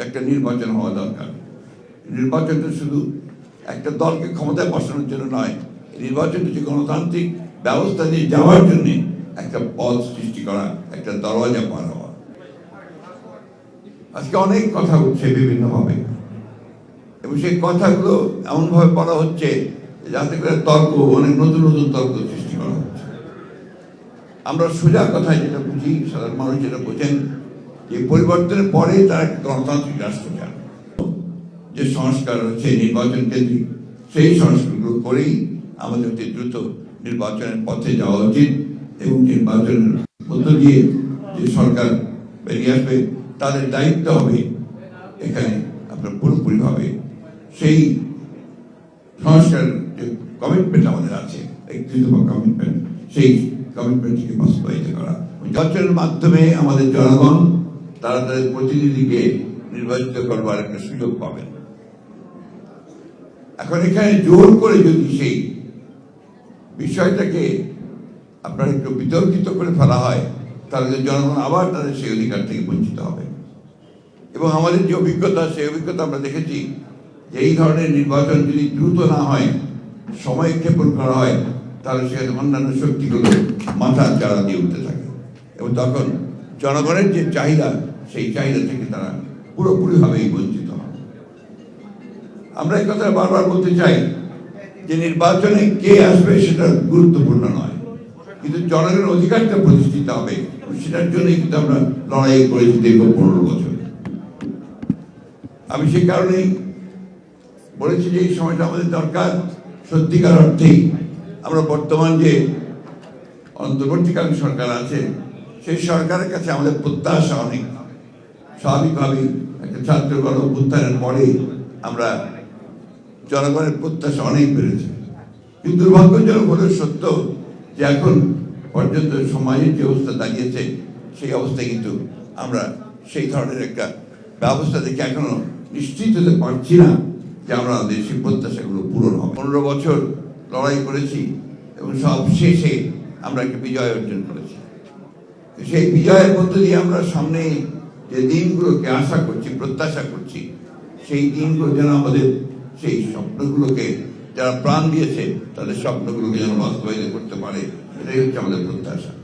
একটা নির্বাচন হওয়া দরকার। নির্বাচনটা শুধু একটা দলকে ক্ষমতায় বসানোর জন্য নয় নির্বাচনটা যে গণতান্ত্রিক ব্যবস্থা দিয়ে যাওয়ার জন্য একটা পথ সৃষ্টি করা, একটা দরজা পার হওয়া আজকে অনেক কথা উঠছে বিভিন্নভাবে। এবং সেই কথাগুলো এমনভাবে বলা হচ্ছে যাতে করে তর্ক, অনেক নতুন নতুন তর্ক সৃষ্টি করা হচ্ছে। আমরা সোজা কথায় যেটা বুঝি, সাধারণ মানুষ যেটা বোঝেন যে পরিবর্তনের পরে তারা গণতান্ত্রিক রাষ্ট্র চান যে সংস্কার হচ্ছে নির্বাচন কেন্দ্রিক, সেই সংস্কারগুলো করেই আমাদের অতি দ্রুত নির্বাচনের পথে যাওয়া উচিত এবং নির্বাচনের মধ্য দিয়ে যে সরকার বেরিয়ে আসবে, তাদের দায়িত্ব হবে এখানে আপনার পুরোপুরিভাবে সেই সংস্কার যে কমিটমেন্ট আমাদের আছে কমিটমেন্ট সেই কমিটমেন্টটিকে বাস্তবায়িত করা। নির্বাচনের মাধ্যমে আমাদের জনগণ তারা তাদের প্রতিনিধিকে নির্বাচিত করবার একটা সুযোগ পাবেন। এখন এখানে জোর করে যদি সেই বিষয়টাকে আপনার একটু বিতর্কিত করে ফেলা হয়, তাহলে জনগণ আবার তাদের সেই অধিকার থেকে বঞ্চিত হবে। এবং আমাদের যে অভিজ্ঞতা, সেই অভিজ্ঞতা আমরা দেখেছি যে এই ধরনের নির্বাচন যদি দ্রুত না হয়, সময় ক্ষেপণ করা হয়, তাহলে সেখানে অন্যান্য শক্তিগুলো মাথা চাড়া দিয়ে উঠতে থাকে। এবং তখন জনগণের যে চাহিদা সেই চাহিদা থেকে তারা পুরোপুরিভাবেই বঞ্চিত হয়। আমরা এই কথা বারবার বলতে চাই যে নির্বাচনে কে আসবে সেটা গুরুত্বপূর্ণ নয়। কিন্তু জনগণের অধিকারটা প্রতিষ্ঠিত হবে, সেটার জন্যই কিন্তু আমরা লড়াই করেছি দীর্ঘ পনেরো বছর। আমি সেই কারণেই বলেছি যে এই সময়টা আমাদের দরকার। সত্যিকার অর্থেই আমরা বর্তমান যে অন্তর্বর্তীকালীন সরকার আছে, সেই সরকারের কাছে আমাদের প্রত্যাশা অনেক। স্বাভাবিকভাবেই একটা ছাত্র গণ অভ্যুত্থানের পরে আমরা জনগণের প্রত্যাশা অনেক বেড়েছে। কিন্তু দুর্ভাগ্যজনক হলেও সত্য যে এখন পর্যন্ত সমাজের যে অবস্থা দাঁড়িয়েছে, সেই অবস্থায় কিন্তু আমরা সেই ধরনের একটা ব্যবস্থা দেখে এখনও নিশ্চিত হতে পারছি না যে আমরা আমাদের সেই প্রত্যাশাগুলো পূরণ হবে। পনেরো বছর লড়াই করেছি এবং সব শেষে আমরা একটা বিজয় অর্জন করেছি। সেই বিজয়ের মধ্য দিয়ে আমরা সামনে যে দিনগুলোকে আশা করছি, প্রত্যাশা করছি, সেই দিনগুলো যেন আমাদের সেই স্বপ্নগুলোকে যারা প্রাণ দিয়েছে, তাদের স্বপ্নগুলোকে যেন বাস্তবায়িত করতে পারে। এটাই হচ্ছে আমাদের প্রত্যাশা।